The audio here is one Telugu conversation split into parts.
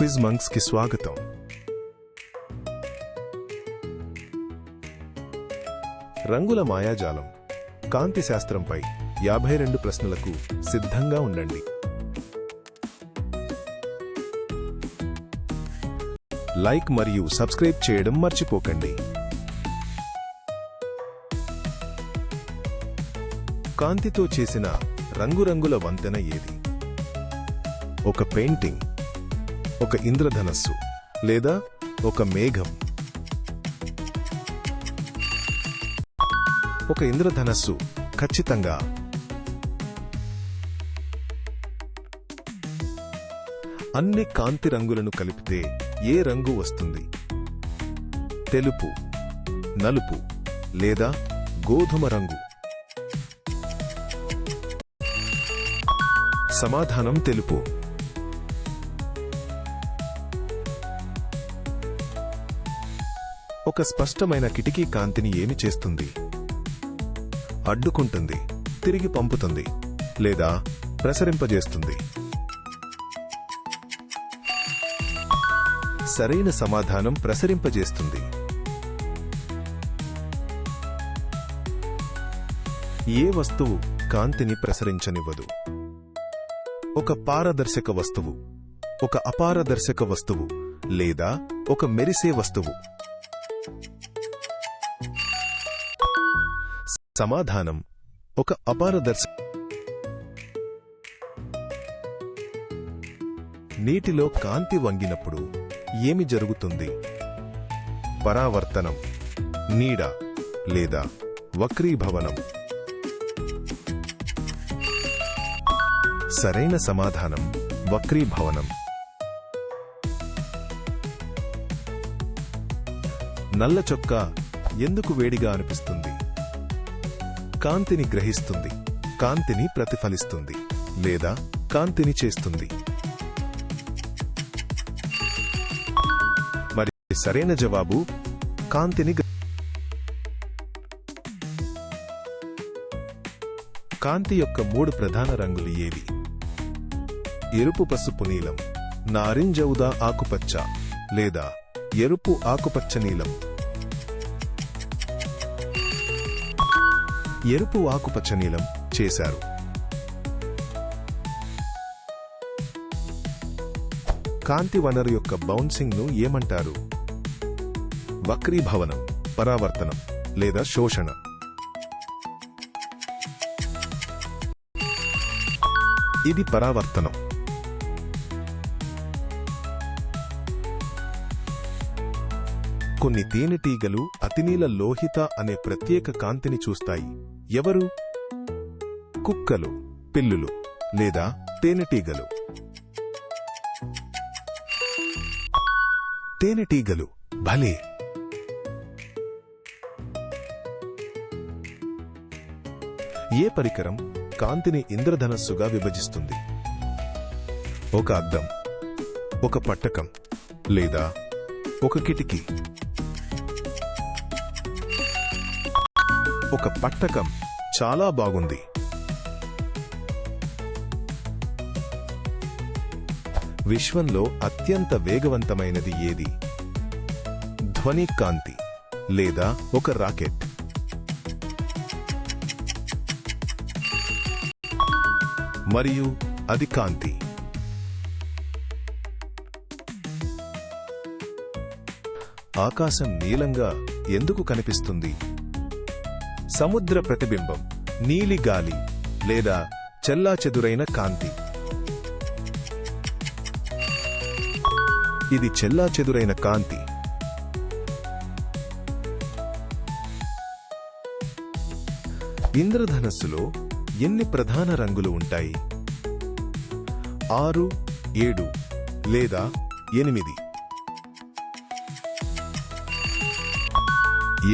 క్విజ్ మంక్స్కి స్వాగతం రంగుల మాయాజాలం. కాంతి శాస్త్రంపై యాభై రెండు ప్రశ్నలకు సిద్ధంగా ఉండండి. లైక్ మరియు సబ్స్క్రైబ్ చేయడం మర్చిపోకండి. కాంతితో చేసిన రంగురంగుల వంతెన ఏది? ఒక పెయింటింగ్. ఒక ఇంద్రధనస్సు లేదా ఒక మేఘం. ఒక ఇంద్రధనస్సు ఖచ్చితంగా. అన్ని కాంతి రంగులను కలిపితే ఏ రంగు వస్తుంది? తెలుపు నలుపు లేదా గోధుమ రంగు? సమాధానం తెలుపు. స్పష్టమైన కిటికీ కాంతిని ఏమి చేస్తుంది? అడ్డుకుంటుంది తిరిగి పంపుతుంది లేదా ప్రసరింపజేస్తుంది. సరైన సమాధానం ప్రసరింపజేస్తుంది. ఏ వస్తువు కాంతిని ప్రసరించనివ్వదు? ఒక పారదర్శక వస్తువు ఒక అపారదర్శక వస్తువు లేదా ఒక మెరిసే వస్తువు. సమాధానం. ఒక అపారదర్శ నీటిలో కాంతి వంగినప్పుడు ఏమి జరుగుతుంది? పరావర్తనం నీడ లేదా వక్రీభవనం. సరైన సమాధానం వక్రీభవనం. నల్ల చొక్కా ఎందుకు వేడిగా అనిపిస్తుంది? కాంతిని గ్రహిస్తుంది. కాంతిని ప్రతిఫలిస్తుంది. లేదా కాంతిని చేస్తుంది. మరి సరైన జవాబు కాంతిని కాంతి యొక్క మూడు ప్రధాన రంగులు ఏవి? ఎరుపు పసుపు నీలం. నారింజ ఉదా ఆకుపచ్చ. లేదా ఎరుపు ఆకుపచ్చ నీలం. ఎరుపు ఆకుపచ్చ నీలం చేశారు. కాంతి వనరు యొక్క బౌన్సింగ్ను ఏమంటారు? వక్రీభవనం పరావర్తనం లేదా శోషణ. ఇది పరావర్తనం. కొన్ని తేనెటీగలు అతినీల లోహిత అనే ప్రత్యేక కాంతిని చూస్తాయి. ఎవరు? కుక్కలు పిల్లులు లేదా తేనెటీగలు? తేనెటీగలు భలే! ఏ పరికరం కాంతిని ఇంద్రధనస్సుగా విభజిస్తుంది? ఒక అద్దం ఒక పట్టకం లేదా ఒక కిటికీ? ఒక పట్టకం చాలా బాగుంది. విశ్వంలో అత్యంత వేగవంతమైనది ఏది? ధ్వని కాంతి లేదా ఒక రాకెట్? మరియు అది కాంతి. ఆకాశం నీలంగా ఎందుకు కనిపిస్తుంది? సముద్ర ప్రతిబింబం నీలి గాలి లేదా చెల్లాచెదురైన కాంతి. ఇది చెల్లాచెదురైన కాంతి. ఇంద్రధనస్సులో ఎన్ని ప్రధాన రంగులు ఉంటాయి? ఆరు ఏడు లేదా ఎనిమిది?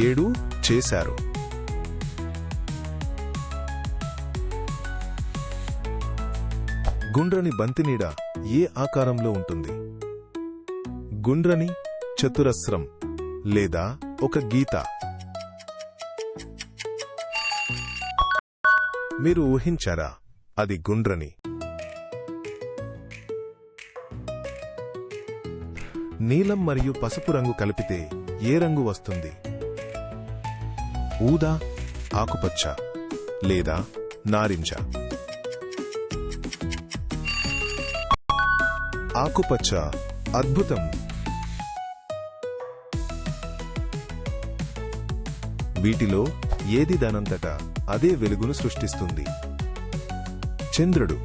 ఏడు చేశారు. గుండ్రని బంతినీడ ఏ ఆకారంలో ఉంటుంది? గుండ్రని చతురస్రం లేదా ఒక గీత. మీరు ఊహించారా? అది గుండ్రని. నీలం మరియు పసుపు రంగు కలిపితే ఏ రంగు వస్తుంది? ఊదా ఆకుపచ్చ లేదా నారింజ? ఆకుపచ్చ అద్భుతం. వీటిలో ఏది దానంతట అదే వెలుగును సృష్టిస్తుంది. చంద్రుడు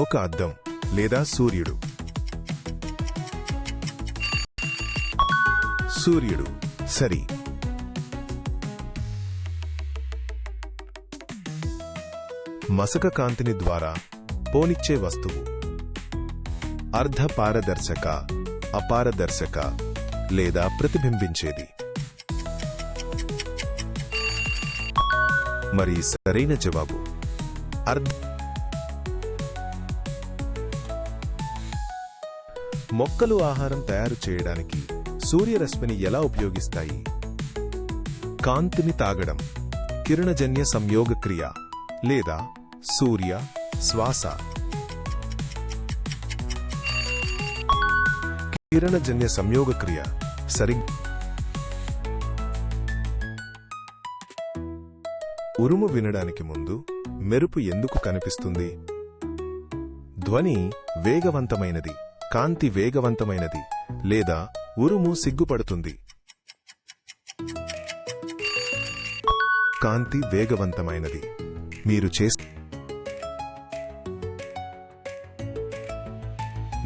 ఒక అద్దం లేదా సూర్యుడు. సూర్యుడు సరి. మసక కాంతిని ద్వారా పోనిచ్చే వస్తువు. అర్ధ పారదర్శక అపారదర్శక లేదా ప్రతిబింబించేది. మరి సరైన జవాబు. అర్ధ మొక్కలు ఆహారం తయారు చేయడానికి సూర్యరశ్మిని ఎలా ఉపయోగిస్తాయి? కాంతిని తాగడం కిరణజన్య సంయోగక్రియ లేదా సూర్య శ్వాస కిరణజన్య సంయోగక్రియ సరి ఉరుము వినడానికి ముందు మెరుపు ఎందుకు కనిపిస్తుంది? ధ్వని వేగవంతమైనది కాంతి వేగవంతమైనది లేదా ఉరుము సిగ్గుపడుతుంది? కాంతి వేగవంతమైనది. మీరు చేస్తే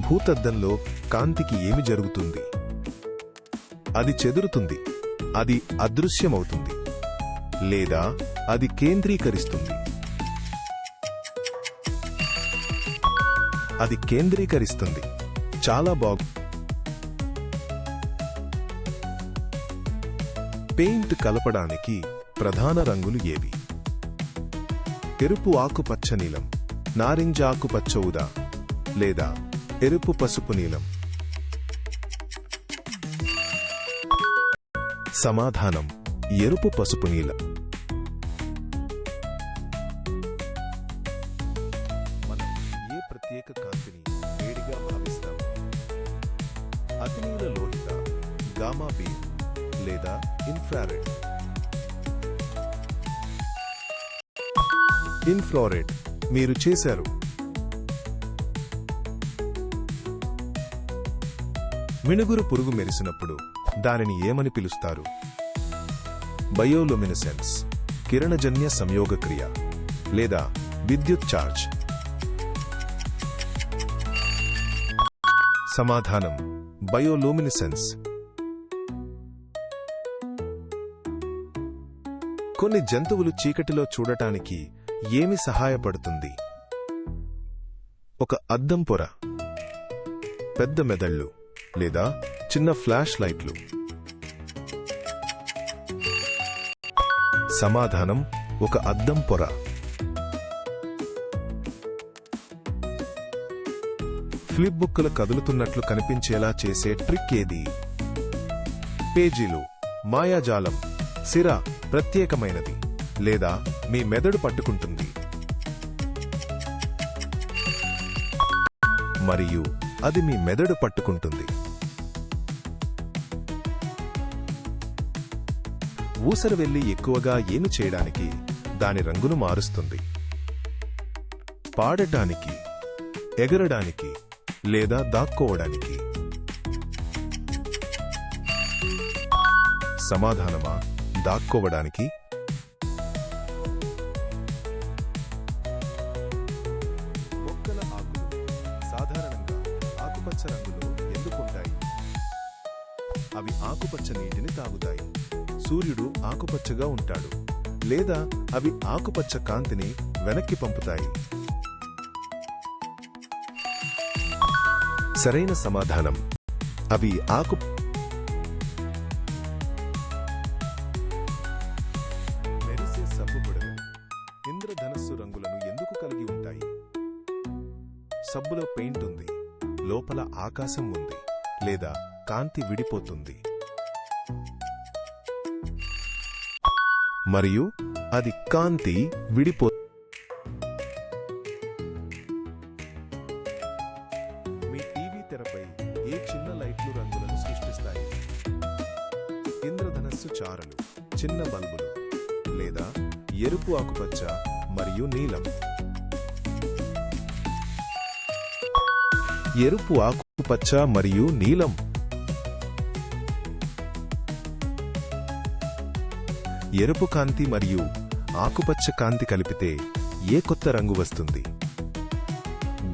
భూతద్దంలో కాంతికి ఏమి జరుగుతుంది? అది చెదురుతుంది. అది అదృశ్యమవుతుంది. లేదా అది కేంద్రీకరిస్తుంది. అది కేంద్రీకరిస్తుంది. చాలా బాగు. పెయింట్ కలపడానికి ప్రధాన రంగులు ఏవి? ఎరుపు ఆకుపచ్చ నీలం నారింజ ఆకుపచ్చ ఉదా లేదా ఎరుపు పసుపు నీలం. సమాధానం ఎరుపు పసుపు నీలం. మనం ఏ ప్రత్యేక కాంతిని వేడిగా భావిస్తాం? అతినీల లోహిత గామా బీమ్ లేదా ఇన్ఫ్రారెడ్. ఇన్ఫ్లోరెడ్ మీరు చేశారు. మినుగురు పురుగు మెరిసినప్పుడు దానిని ఏమని పిలుస్తారు? బయోలుమినసెన్స్ కిరణజన్య సంయోగక్రియ లేదా విద్యుత్ ఛార్జ్ సమాధానం బయోలూమినిసెన్స్. కొన్ని జంతువులు చీకటిలో చూడటానికి ఏమి సహాయపడుతుంది? ఒక అద్దం పొర పెద్ద మెదళ్ళు. లేదా చిన్న ఫ్లాష్ లైట్లు. సమాధానం ఒక అద్దం పొర. ఫ్లిప్ బుక్కులు కదులుతున్నట్లు కనిపించేలా చేసే ట్రిక్ ఏది? పేజీలు మాయాజాలం సిర ప్రత్యేకమైనది లేదా మీ మెదడు పట్టుకుంటుంది. మరియు అది మీ మెదడు పట్టుకుంటుంది. ఊసరవెల్లి ఎక్కువగా ఏమి చేయడానికి దాని రంగును మారుస్తుంది. పాడటానికి ఎగరడానికి లేదా దాక్కోవడానికి. సమాధానమా? దాక్కోవడానికి. మొక్కల ఆకులు సాధారణంగా ఆకుపచ్చ రంగులో ఎందుకుంటాయి? అవి ఆకుపచ్చ నీటిని తాగుతాయి. సూర్యుడు ఆకుపచ్చగా ఉంటాడు లేదా అవి ఆకుపచ్చ కాంతిని వెనక్కి పంపుతాయి. సరైన సమాధానం. అవి ఆకు మెరిసే సబ్బు బుడగలు ఇంద్రధనస్సు రంగులను ఎందుకు కలిగి ఉంటాయి? సబ్బులో పెయింట్ ఉంది లోపల ఆకాశం ఉంది లేదా కాంతి విడిపోతుంది. మరియు అది కాంతి విడిపో మీ టీవీ తెరపై ఏ చిన్న లైట్లు రంగులను సృష్టిస్తాయి? ఇంద్రధనస్సు చారలు చిన్న బల్బులు లేదా ఎరుపు ఆకుపచ్చ మరియు నీలం. ఎరుపు ఆకుపచ్చ మరియు నీలం ఎరుపు కాంతి మరియు ఆకుపచ్చ కాంతి కలిపితే ఏ కొత్త రంగు వస్తుంది?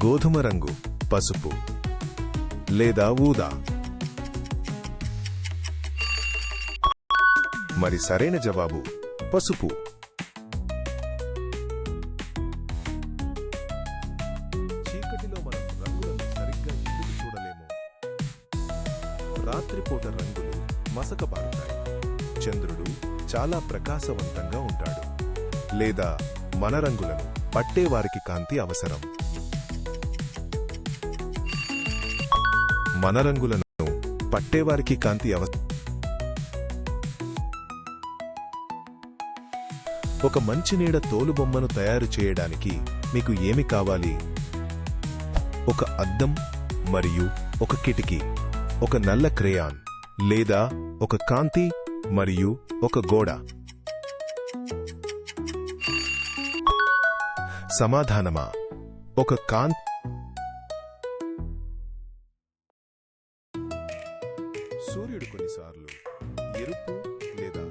గోధుమ రంగు పసుపు లేదా ఊదా? మరి సరైన జవాబు పసుపు. చీకటిలో మనం రంగులను సరిగ్గా ఎందుకు చూడలేము? రాత్రిపూట రంగులు మసకబారుతాయి. చంద్రుడు చాలా ప్రకాశవంతంగా ఉంటాడు. లేదా మన రంగులను పట్టేవారికి కాంతి అవసరం. మన రంగులను పట్టేవారికి కాంతి అవసరం. ఒక మంచినీడ తోలుబొమ్మను తయారు చేయడానికి మీకు ఏమి కావాలి? ఒక అద్దం మరియు ఒక కిటికీ ఒక నల్ల క్రేయాన్ లేదా ఒక కాంతి మరియు ఒక గోడ. సమాధానమా? ఒక కాంతి సూర్యుడు కొన్నిసార్లు ఎరుపు లేదా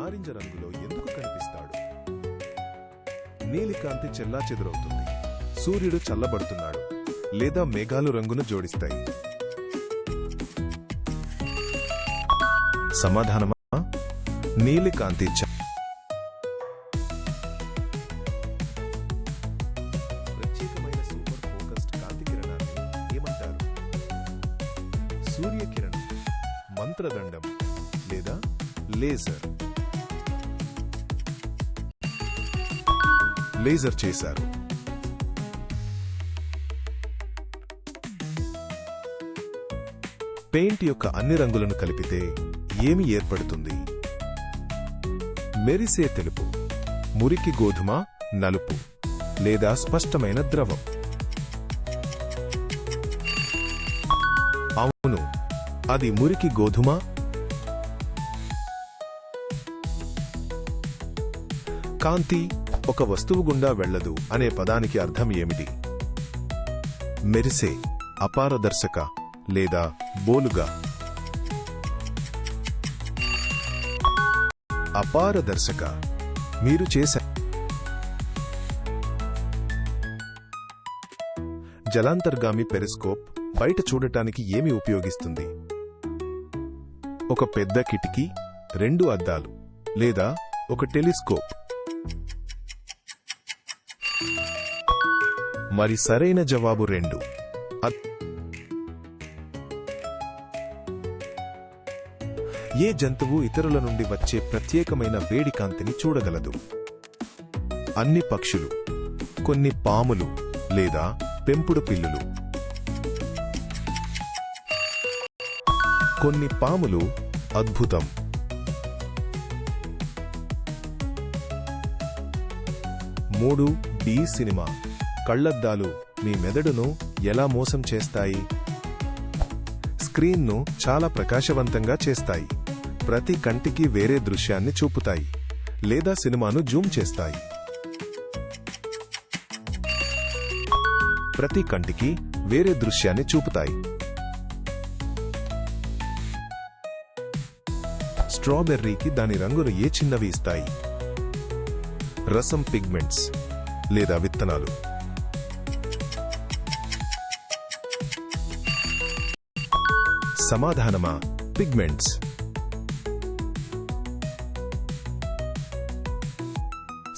నారింజ రంగులో ఎందుకు కనిపిస్తాడు? నీలికాంతి చెల్లా చెదురవుతుంది. సూర్యుడు చల్లబడుతున్నాడు లేదా మేఘాలు రంగును జోడిస్తాయి. సమాధానమా? నీలికాంతి ప్రత్యేకమైన సూపర్ ఫోకస్డ్ కాంతి కిరణాన్ని ఏమంటారు? సూర్యకిరణం మంత్రదండం లేదా లేజర్? లేజర్ చేశారు. పెయింట్ యొక్క అన్ని రంగులను కలిపితే ఏమి ఏర్పడుతుంది? మెరిసే తెలుపు మురికి గోధుమ నలుపు లేదా స్పష్టమైన ద్రవం. అవును అది మురికి గోధుమ. కాంతి ఒక వస్తువు గుండా వెళ్ళదు అనే పదానికి అర్థం ఏమిటి? మెరిసే అపారదర్శక లేదా బోలుగా. అపారదర్శక మీరు చేసే జలాంతర్గామి పెరిస్కోప్ బయట చూడటానికి ఏమి ఉపయోగిస్తుంది? ఒక పెద్ద కిటికీ రెండు అద్దాలు లేదా ఒక టెలిస్కోప్. మరి సరైన జవాబు రెండు. ఏ జంతువు ఇతరుల నుండి వచ్చే ప్రత్యేకమైన వేడి కాంతిని చూడగలదు? అన్ని పక్షులు కొన్ని పాములు లేదా పెంపుడు పిల్లులు. కొన్ని పాములు అద్భుతం. మూడు డి సినిమా. కళ్ళద్దాలు మీ మెదడును ఎలా మోసం చేస్తాయి? స్క్రీన్ను చాలా ప్రకాశవంతంగా చేస్తాయి. ప్రతి కంటికి వేరే దృశ్యాన్ని చూపుతాయి లేదా సినిమాను జూమ్ చేస్తాయి. ప్రతి కంటికి వేరే దృశ్యాన్ని చూపుతాయి. స్ట్రాబెర్రీకి దాని రంగును ఏ చిన్నవి ఇస్తాయి? రసం పిగ్మెంట్స్ లేదా విత్తనాలు? సమాధానమా? పిగ్మెంట్స్.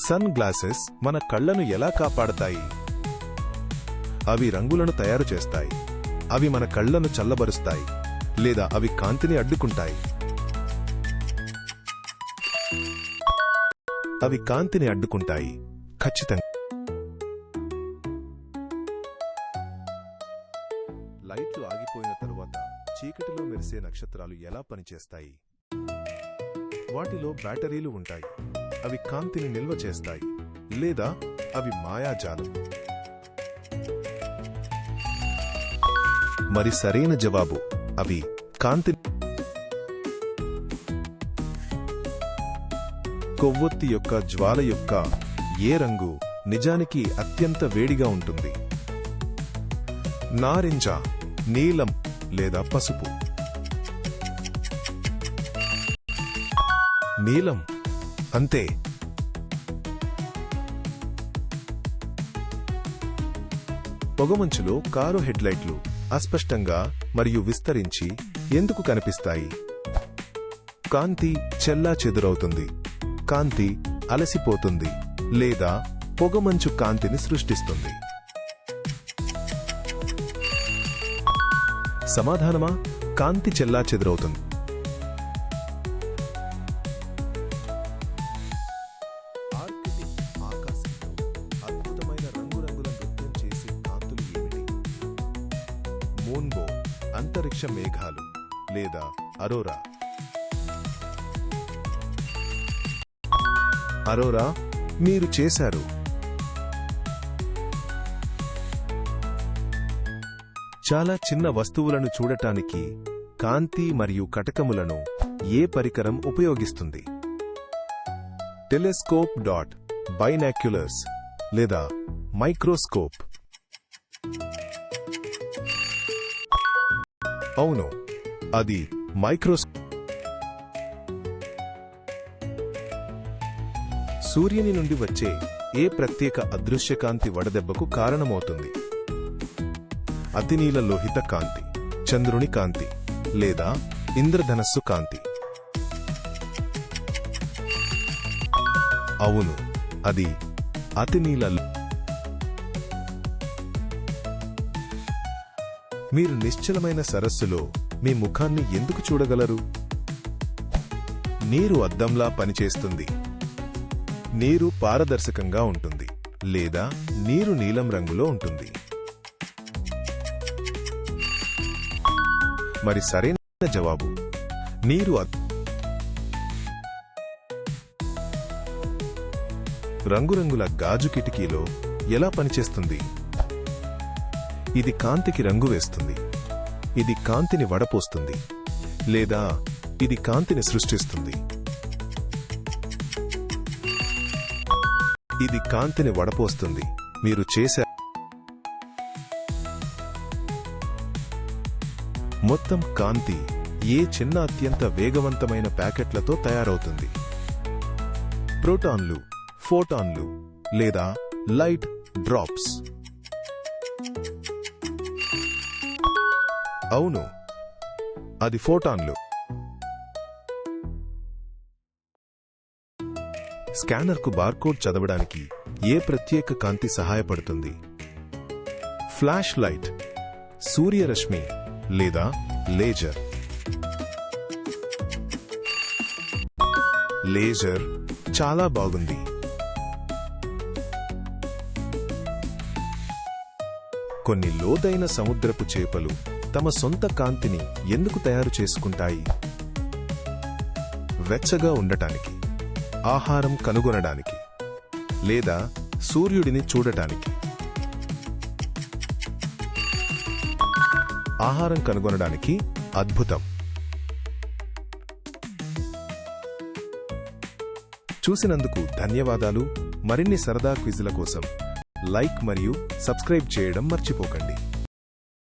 సన్ గ్లాసెస్ మన కళ్ళను ఎలా కాపాడతాయి? అవి రంగులను తయారు చేస్తాయి. అవి మన కళ్ళను చల్లబరుస్తాయి. లేదా అవి కాంతిని అడ్డుకుంటాయి. అవి కాంతిని అడ్డుకుంటాయి. ఖచ్చితంగా. లైట్లు ఆగిపోయిన తరువాత చీకటిలో మెరిసే నక్షత్రాలు ఎలా పనిచేస్తాయి? వాటిలో బ్యాటరీలు ఉంటాయి. అవి కాంతిని నిల్వ చేస్తాయి లేదా అవి మాయాజాలం. మరి సరైన జవాబు అవి కాంతి కొవ్వొత్తి యొక్క జ్వాల యొక్క ఏ రంగు నిజానికి అత్యంత వేడిగా ఉంటుంది? నారింజ నీలం లేదా పసుపు? నీలం అంతే. పొగమంచులో కారు హెడ్లైట్లు అస్పష్టంగా మరియు విస్తరించి ఎందుకు కనిపిస్తాయి? కాంతి చెల్లా చెదురవుతుంది. కాంతి అలసిపోతుంది లేదా పొగమంచు కాంతిని సృష్టిస్తుంది. సమాధానమా? కాంతి చెల్లా చెదురవుతుంది. మేఘాలు లేదా అరోరా. అరోరా మీరు చేశారు. చాలా చిన్న వస్తువులను చూడటానికి కాంతి మరియు కటకములను ఏ పరికరం ఉపయోగిస్తుంది? టెలిస్కోప్ డాట్ బైనాక్యులర్స్ లేదా మైక్రోస్కోప్. అవును అది మైక్రోస్ సూర్యుని నుండి వచ్చే ఏ ప్రత్యేక అదృశ్యకాంతి వడదెబ్బకు కారణమవుతుంది? అతినీల లోహిత కాంతి చంద్రుని కాంతి లేదా ఇంద్రధనస్సు కాంతి. అవును అది అతినీల మీరు నిశ్చలమైన సరస్సులో మీ ముఖాన్ని ఎందుకు చూడగలరు? నీరు అద్దంలా పనిచేస్తుంది. నీరు పారదర్శకంగా ఉంటుంది. లేదా నీరు నీలం రంగులో ఉంటుంది. మరి సరైన జవాబు. నీరు అద్- రంగురంగుల గాజు కిటికీలో ఎలా పనిచేస్తుంది? ఇది కాంతికి రంగు వేస్తుంది. ఇది కాంతిని వడపోస్తుంది. లేదా ఇది కాంతిని సృష్టిస్తుంది. ఇది కాంతిని వడపోస్తుంది. మీరు చేసే మొత్తం కాంతి ఏ చిన్న అత్యంత వేగవంతమైన ప్యాకెట్లతో తయారవుతుంది. ప్రోటాన్లు ఫోటాన్లు లేదా లైట్ డ్రాప్స్. అవును. అది ఫోటాన్లు. స్కానర్కు బార్కోడ్ చదవడానికి ఏ ప్రత్యేక కాంతి సహాయపడుతుంది? ఫ్లాష్ లైట్ సూర్యరశ్మి లేదా లేజర్? లేజర్ చాలా బాగుంది. కొన్ని లోతైన సముద్రపు చేపలు తమ సొంత కాంతిని ఎందుకు తయారు చేసుకుంటాయి? వెచ్చగా ఉండటానికి ఆహారం కనుగొనడానికి లేదా సూర్యుడిని చూడటానికి. ఆహారం కనుగొనడానికి అద్భుతం. చూసినందుకు ధన్యవాదాలు. మరిన్ని సరదా క్విజ్ల కోసం లైక్ మరియు సబ్స్క్రైబ్ చేయడం మర్చిపోకండి.